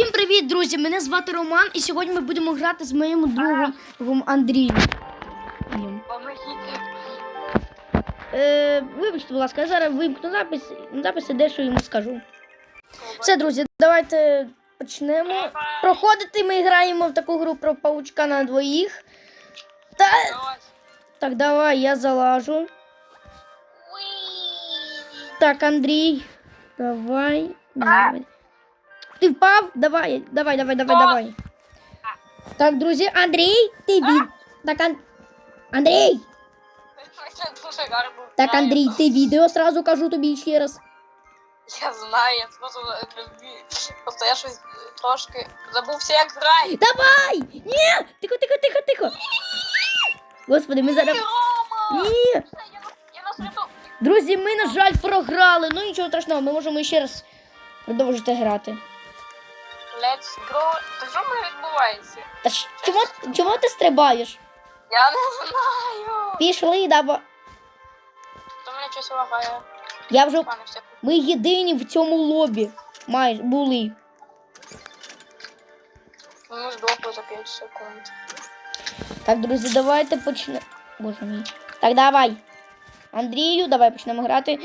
Всім привіт, друзі! Мене звати Роман, і сьогодні ми будемо грати з моїм другом Андрієм. Е, вибачте, будь ласка, я зараз вимкну запис, запис і дещо йому скажу. Все, друзі, давайте почнемо. Проходити ми граємо в таку гру про паучка на двоїх. Та, так, давай, я залажу. Так, Андрій. Давай. давай. Ти впав? Давай, давай, давай, давай, давай. Так, друзі, Андрій, ти від. Так, Ан... Андрій! Дуже гарно. Так. Андрій, ти відео сразу кажу тобі ще раз. Я знаю, я просто, просто я щось трошки забувся, як грати. Давай! Ні! Тихо, тихо, тихо, тихо. Господи, ми зараз. Ні! Друзі, ми, на жаль, програли. Ну нічого страшного, ми можемо ще раз продовжити грати. Let's go. Та що мене відбувається? Та ж чому, чому ти стрибаєш? Я не знаю. Пішли, даба. То мене щось лагає. Я вже. Пане, все. Ми єдині в цьому лобі. Майже були. Ну, здохло за 5 секунд. Так, друзі, давайте почнемо. Боже мій. Так, давай. Андрію, давай почнемо грати.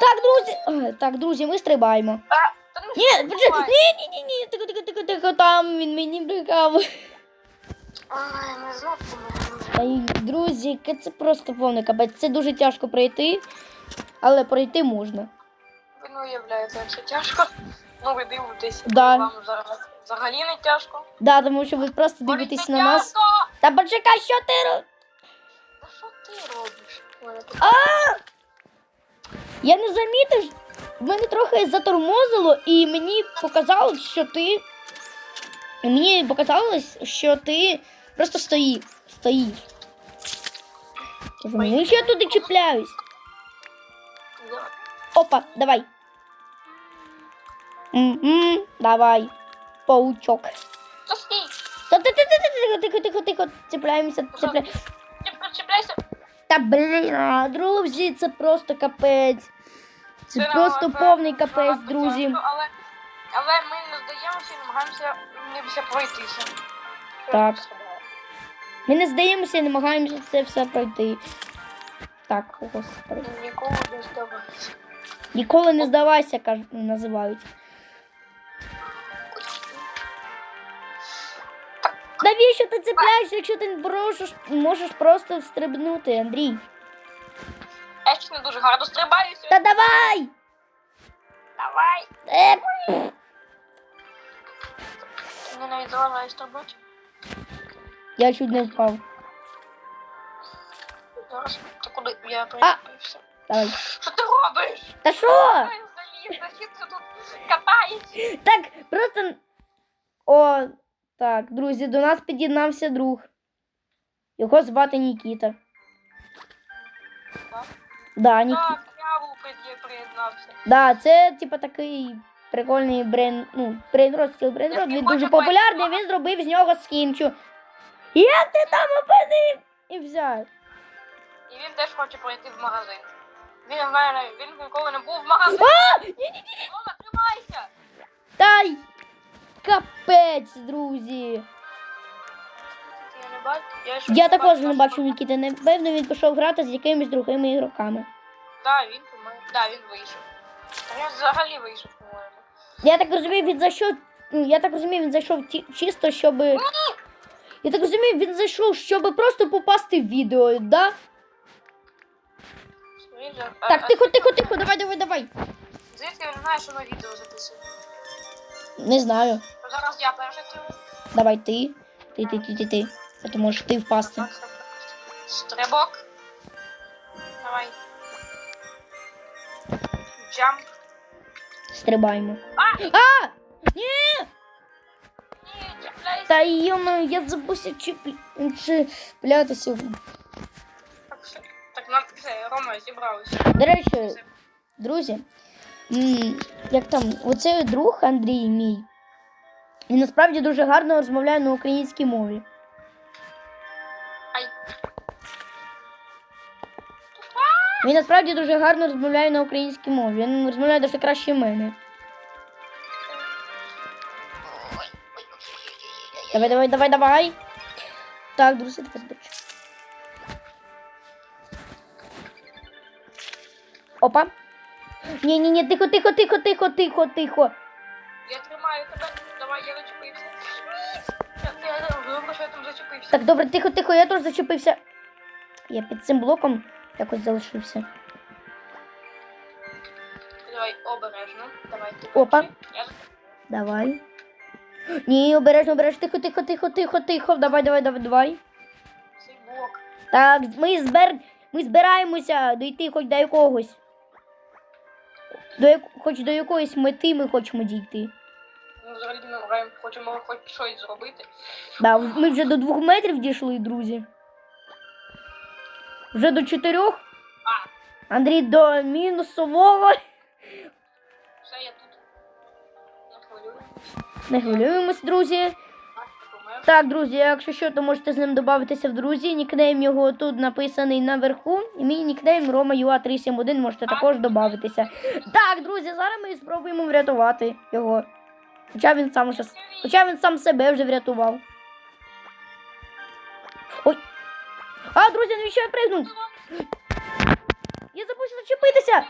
Так, друзі. Ой, Так, друзі, ми стрибаємо. А, Ні, що ні, ні, ні, ні, тихо, тихо, тихо, тихо, там він мені брехав. Ай, не помогу. Друзі, це просто повний капець. Це дуже тяжко пройти, але пройти можна. Ви не уявляєте, як це тяжко. Ну, ви дивитесь, Да. вам зараз взагалі не тяжко. Да, тому що ви просто дивитесь на нас. тяжко! Та почекай, що ти робиш? Та що ти робиш? Я не замітив, мене трохи затормозило, і мені показалось, що ти. Мені показалось, що ти просто стоїш. Кажу, Ну що я туди чіпляюсь? Опа, давай. М-м, давай. Паучок. Тихо, тихо, тихо, тихо. Цепляємося, цепля... Та блін, друзі, це просто капець. Це просто повний капець, друзі. Але, але ми не здаємося і намагаємося ніби пройтися. Так. Ми не здаємося і намагаємося це все пройти. Так, господи. Ніколи не здавайся. Ніколи не здавайся, кажуть, називають. Навіщо ти цепляєшся, якщо ти можеш, можеш просто стрибнути, Андрій? Я ще не дуже гарно стрибаю Та сьогодні. давай! Давай! Е, Ти мене навіть заважає стрибати. я чуть не впав. Зараз. Ти куди? Я причепився. Давай. Що ти робиш? Та що? Ой, заліз, заліз, ти тут катаєшся. Так, просто. О, так, друзі, до нас під'єднався друг. Його звати Нікіта. Так? Да, Нікіта. Так, я був приєднався. Да, це типа такий прикольний брейн, ну, брейнрот, скіл брейнрот, він дуже популярний, він зробив з нього скінчу. Як ти там опинив? І взяв. І він теж хоче пройти в магазин. Він він ніколи не був в магазині. А! Ні-ні-ні. Рома, тримайся! Та й капець, друзі. Я бачу. Я, Я також не бачу Нікіти. Напевно, він пішов грати з якимись другими ігроками. Да, він помер. Да, він вийшов. Він взагалі вийшов, по-моєму. Я так розумію, він зайшов. Я так розумію, він зайшов ті- чисто, щоб. Я так розумію, він зайшов, щоб просто попасти в відео, да? Так, тихо, тихо, тихо, давай, давай, давай. Звідки він знає, що на відео записує? Не знаю. Зараз я перший. Давай ти. Ти, ти, ти, ти, ти. А то можеш ти впасти. Стрибок. Давай. Джамп. Стрибаємо. А! А! Ні! Та йома, я забувся чіпля... чіплятися. Так. Так, нам все, Рома, зібралися. До речі, друзі, як там, оцей друг Андрій мій. Він насправді дуже гарно розмовляє на українській мові. Він насправді дуже гарно розмовляє на українській мові. Він розмовляє дуже краще мене. Давай, давай, давай, давай. Так, друзі, тепер дальше. Опа. Ні, ні, ні, тихо, тихо, тихо, тихо, тихо, тихо. Я тримаю тебе. Давай, я зачепився. Я, я добре, що я там зачепився. Так, добре, тихо, тихо, я теж зачепився. Я під цим блоком якось залишився. Давай, обережно. Давай, ти Опа. Давай. Ні, обережно, обережно, тихо, тихо, тихо, тихо, тихо. Давай, давай, давай, давай. цей блок. Так, ми збер... ми збираємося дійти хоч до якогось. До як... Хоч до якоїсь мети ми хочемо дійти. Ми взагалі ми граємо, хочемо хоч щось зробити. Да, ми вже до двох метрів дійшли, друзі. Вже до чотирьох. Андрій до мінусового. все, я тут. Не хвилюю. Не хвилюємось, друзі. Так, друзі, якщо що, то можете з ним додатися в друзі. Нікнейм його тут написаний наверху. І мій нікнейм Рома Юа 371 можете також додатися. Так, друзі, зараз ми спробуємо врятувати його. Хоча він сам. Хоча він сам себе вже врятував. Друзі, навіщо я пригнув? Я забувся зачепитися.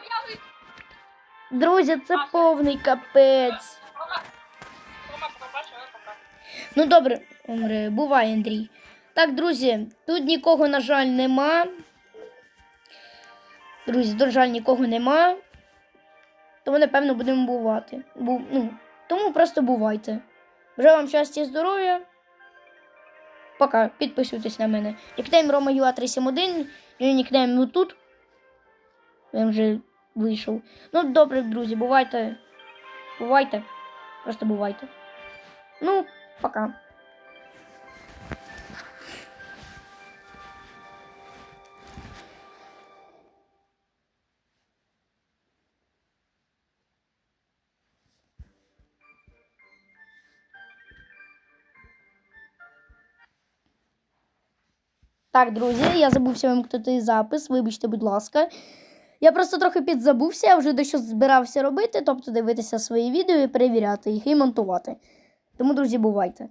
Друзі, це повний капець. Ну добре, Омре, бувай, Андрій. Так, друзі, тут нікого, на жаль, нема. Друзі, на жаль, нікого нема. Тому, напевно, будемо бувати. Бу... Ну, тому просто бувайте. Бажаю вам щастя і здоров'я. Пока. Підписуйтесь на мене. Нікнейм Рома Юа 371. Мій нікнейм ну тут. Він вже вийшов. Ну, добре, друзі, бувайте. Бувайте. Просто бувайте. Ну, пока. Так, друзі, я забувся вимкнути запис. Вибачте, будь ласка. Я просто трохи підзабувся, я вже дещо збирався робити, тобто дивитися свої відео і перевіряти їх і монтувати. Тому, друзі, бувайте.